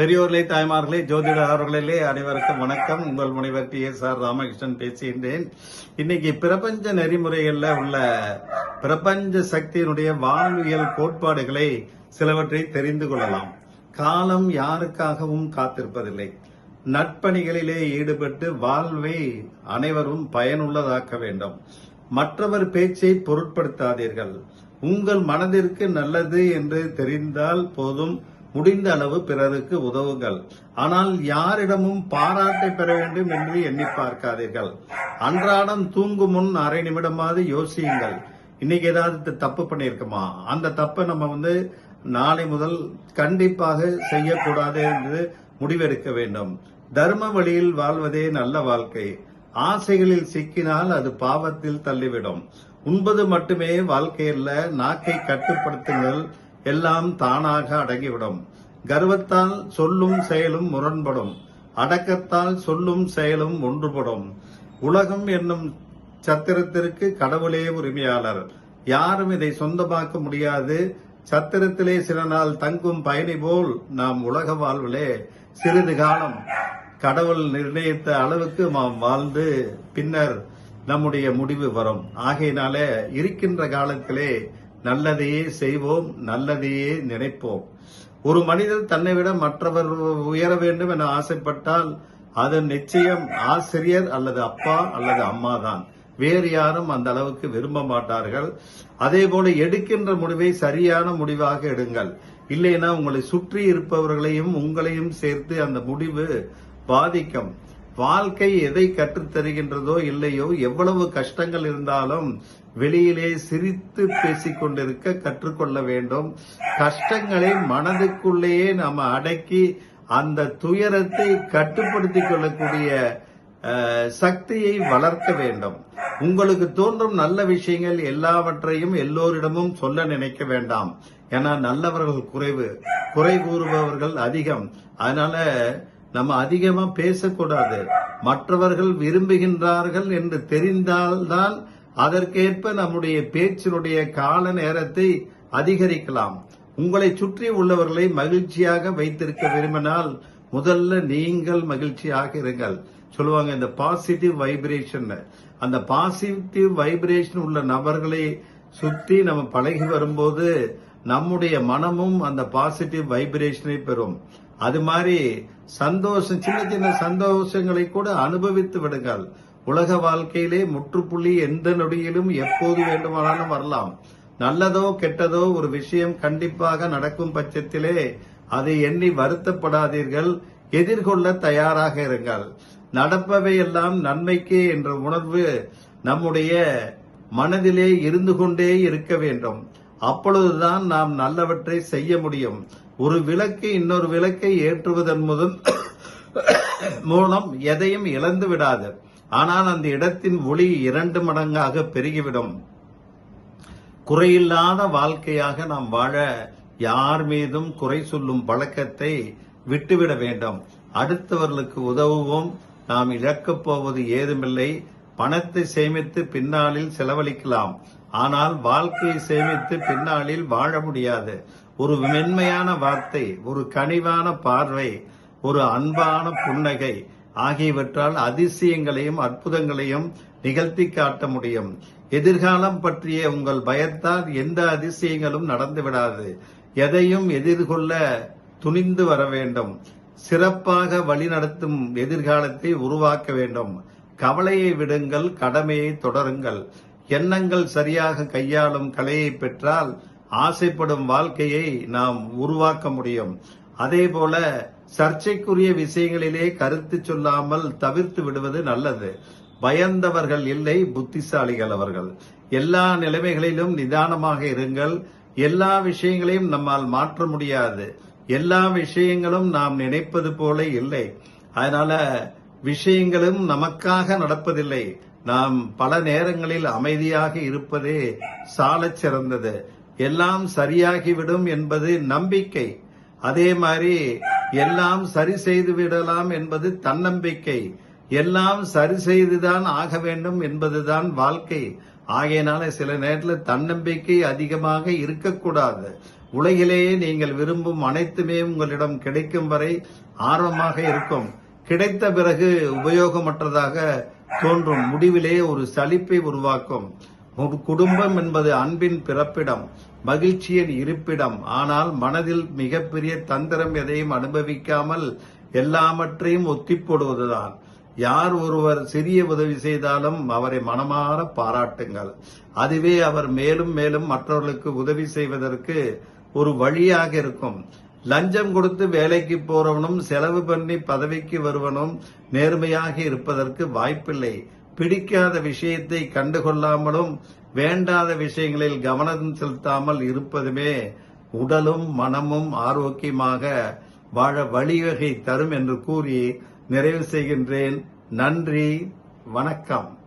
பெரியோர்களே தாய்மார்களே ஜோதிட அவர்களே அனைவருக்கும் வணக்கம். உங்கள் முனைவர் டி. எஸ். ஆர். ராமகிருஷ்ணன் பேசுகின்றேன். இன்னைக்கு பிரபஞ்ச நெறிமுறைகள்ல உள்ள பிரபஞ்ச சக்தியினுடைய வாழ்வியல் கோட்பாடுகளை சிலவற்றை தெரிந்து கொள்ளலாம். காலம் யாருக்காகவும் காத்திருப்பதில்லை. நட்பணிகளிலே ஈடுபட்டு வாழ்வை அனைவரும் பயனுள்ளதாக்க வேண்டும். மற்றவர் பேச்சை பொருட்படுத்தாதீர்கள். உங்கள் மனதிற்கு நல்லது என்று தெரிந்தால் போதும். முடிந்த அளவு பிறருக்கு உதவுங்கள். ஆனால் யாரிடமும் பாராட்டை பெற வேண்டும் என்று எண்ணி பார்க்காதீர்கள். அன்றாடம் தூங்கும் முன் அரை நிமிடமாவது யோசியுங்கள். இன்னைக்கு ஏதாவது தப்பு பண்ணியிருக்குமா? அந்த தப்பை நம்ம வந்து நாளை முதல் கண்டிப்பாக செய்யக்கூடாது என்று முடிவெடுக்க வேண்டும். தர்ம வழியில் வாழ்வதே நல்ல வாழ்க்கை. ஆசைகளில் சிக்கினால் அது பாவத்தில் தள்ளிவிடும். உண்பது மட்டுமே வாழ்க்கையில் நாக்கை கட்டுப்படுத்துங்கள். எல்லாம் தானாக அடங்கிவிடும். கர்வத்தால் சொல்லும் செயலும் முரண்படும். அடக்கத்தால் சொல்லும் செயலும் ஒன்றுபடும். உலகம் என்னும் சத்திரத்திற்கு கடவுளே உரிமையாளர். யாரும் இதை சொந்தமாக்க முடியாது. சத்திரத்திலே சில நாள் தங்கும் பயணி போல் நாம் உலக வாழ்விலே சிறிது காலம் கடவுள் நிர்ணயித்த அளவுக்கு நாம் வாழ்ந்து பின்னர் நம்முடைய முடிவு வரும். ஆகையினால இருக்கின்ற காலத்திலே நல்லதையே செய்வோம் நல்லதையே நினைப்போம். ஒரு மனிதர் தன்னை விட மற்றவர் உயர வேண்டும் என ஆசைப்பட்டால் அது நிச்சயம் ஆசிரியர் அல்லது அப்பா அல்லது அம்மா தான் வேறு யாரும் அந்த அளவுக்கு விரும்ப மாட்டார்கள். அதே போல எடுக்கின்ற முடிவை சரியான முடிவாக எடுங்கள். இல்லைன்னா உங்களை சுற்றி இருப்பவர்களையும் உங்களையும் சேர்த்து அந்த முடிவு பாதிக்கும். வாழ்க்கை எதை கற்றுத்தருகின்றதோ இல்லையோ எவ்வளவு கஷ்டங்கள் இருந்தாலும் வெளியிலே சிரித்து பேசிக் கொண்டிருக்க கற்றுக்கொள்ள வேண்டும். கஷ்டங்களை மனதுக்குள்ளேயே நாம அடக்கி அந்த துயரத்தை கட்டுப்படுத்திக் கொள்ளக்கூடிய சக்தியை வளர்க்க வேண்டும். உங்களுக்கு தோன்றும் நல்ல விஷயங்கள் எல்லாவற்றையும் எல்லோரிடமும் சொல்ல நினைக்க வேண்டாம். ஏன்னா நல்லவர்கள் குறைவு குறை கூறுபவர்கள் அதிகம். அதனால நம்ம அதிகமா பேசக்கூடாது. மற்றவர்கள் விரும்புகின்றார்கள் என்று தெரிந்தால்தான் அதற்கேற்ப நம்முடைய பேச்சினுடைய கால நேரத்தை அதிகரிக்கலாம். உங்களை சுற்றி உள்ளவர்களை மகிழ்ச்சியாக வைத்திருக்க விரும்பினால் முதல்ல நீங்கள் மகிழ்ச்சியாக இருங்கள். சொல்லுவாங்க இந்த பாசிட்டிவ் வைப்ரேஷன் அந்த பாசிட்டிவ் வைப்ரேஷன் உள்ள நபர்களை சுத்தி நம்ம பழகி வரும்போது நம்முடைய மனமும் அந்த பாசிட்டிவ் வைப்ரேஷனை பெறும். அது மாதிரி சந்தோஷம் சின்ன சின்ன சந்தோஷங்களை கூட அனுபவித்து விடுங்கள். உலக வாழ்க்கையிலே முற்றுப்புள்ளி எந்த நொடியிலும் எப்போது வேண்டுமானாலும் வரலாம். நல்லதோ கெட்டதோ ஒரு விஷயம் கண்டிப்பாக நடக்கும் பட்சத்திலே அதை எண்ணி வருத்தப்படாதீர்கள். எதிர்கொள்ள தயாராக இருங்கள். நடப்பவை எல்லாம் நன்மைக்கே என்ற உணர்வு நம்முடைய மனதிலே இருந்து கொண்டே இருக்க வேண்டும். அப்பொழுதுதான் நாம் நல்லவற்றை செய்ய முடியும். ஒரு விளக்கு இன்னொரு விளக்கை ஏற்றுவதன் முதல் மூலம் எதையும் இழந்து விடாது. ஆனால் அந்த இடத்தின் ஒளி இரண்டு மடங்காக பெருகிவிடும். குறையில்லாத வாழ்க்கையாக நாம் வாழ யார் மீதும் குறை சொல்லும் பழக்கத்தை விட்டுவிட வேண்டும். அடுத்தவர்களுக்கு உதவுவோம். நாம் இழக்கப் போவது ஏதுமில்லை. பணத்தை சேமித்து பின்னாளில் செலவழிக்கலாம். ஆனால் வாழ்க்கையை சேமித்து பின்னாளில் வாழ முடியாது. ஒரு மென்மையான வார்த்தை ஒரு கனிவான பார்வை ஒரு அன்பான புன்னகை ஆகியவற்றால் அதிசயங்களையும் அற்புதங்களையும் நிகழ்த்தி காட்ட முடியும். எதிர்காலம் பற்றிய உங்கள் பயத்தால் எந்த அதிசயங்களும் நடந்து விடாது. எதையும் எதிர்கொள்ள துணிந்து வர வேண்டும். சிறப்பாக வழிநடத்தும் எதிர்காலத்தை உருவாக்க வேண்டும். கவலையை விடுங்கள் கடமையை தொடருங்கள். எண்ணங்கள் சரியாக கையாளும் கலையை பெற்றால் ஆசைப்படும் வாழ்க்கையை நாம் உருவாக்க முடியும். அதே போல சர்ச்சைக்குரிய விஷயங்களிலே கருத்து சொல்லாமல் தவிர்த்து விடுவது நல்லது. பயந்தவர்கள் இல்லை புத்திசாலிகள் அவர்கள். எல்லா நிலைமைகளிலும் நிதானமாக இருங்கள். எல்லா விஷயங்களையும் நம்மால் மாற்ற முடியாது. எல்லா விஷயங்களும் நாம் நினைப்பது போல இல்லை. அதனால விஷயங்களும் நமக்காக நடப்பதில்லை. நாம் பல நேரங்களில் அமைதியாக இருப்பதே சாலச் சிறந்தது. எல்லாம் சரியாகிவிடும் என்பது நம்பிக்கை. அதே மாதிரி எல்லாம் சரி செய்து விடலாம் என்பது தன்னம்பிக்கை. எல்லாம் சரி செய்துதான் ஆக வேண்டும் என்பதுதான் வாழ்க்கை. ஆகையினால சில நேரத்தில் தன்னம்பிக்கை அதிகமாக இருக்கக்கூடாது. உலகிலேயே நீங்கள் விரும்பும் அனைத்துமே உங்களிடம் கிடைக்கும் வரை ஆர்வமாக இருக்கும். கிடைத்த பிறகு உபயோகமற்றதாக தோன்றும் முடிவிலே ஒரு சலிப்பை உருவாக்கும். ஒரு குடும்பம் என்பது அன்பின் பிறப்பிடம் மகிழ்ச்சியின் இருப்பிடம். ஆனால் மனதில் மிகப்பெரிய தந்திரம் எதையும் அனுபவிக்காமல் எல்லாவற்றையும் ஒத்திப்போடுவதுதான் யார் ஒருவர் சிறிய உதவி செய்தாலும் அவரை மனமாற பாராட்டுங்கள். அதுவே அவர் மேலும் மேலும் மற்றவர்களுக்கு உதவி செய்வதற்கு ஒரு வழியாக இருக்கும். லஞ்சம் கொடுத்து வேலைக்கு போறவனும் செலவு பண்ணி பதவிக்கு வருவனும் நேர்மையாக இருப்பதற்கு வாய்ப்பில்லை. பிடிக்காத விஷயத்தை கண்டுகொள்ளாமலும் வேண்டாத விஷயங்களில் கவனம் செலுத்தாமல் இருப்பதுமே உடலும் மனமும் ஆரோக்கியமாக வாழ வழிவகை தரும் என்று கூறி நிறைவு செய்கின்றேன். நன்றி வணக்கம்.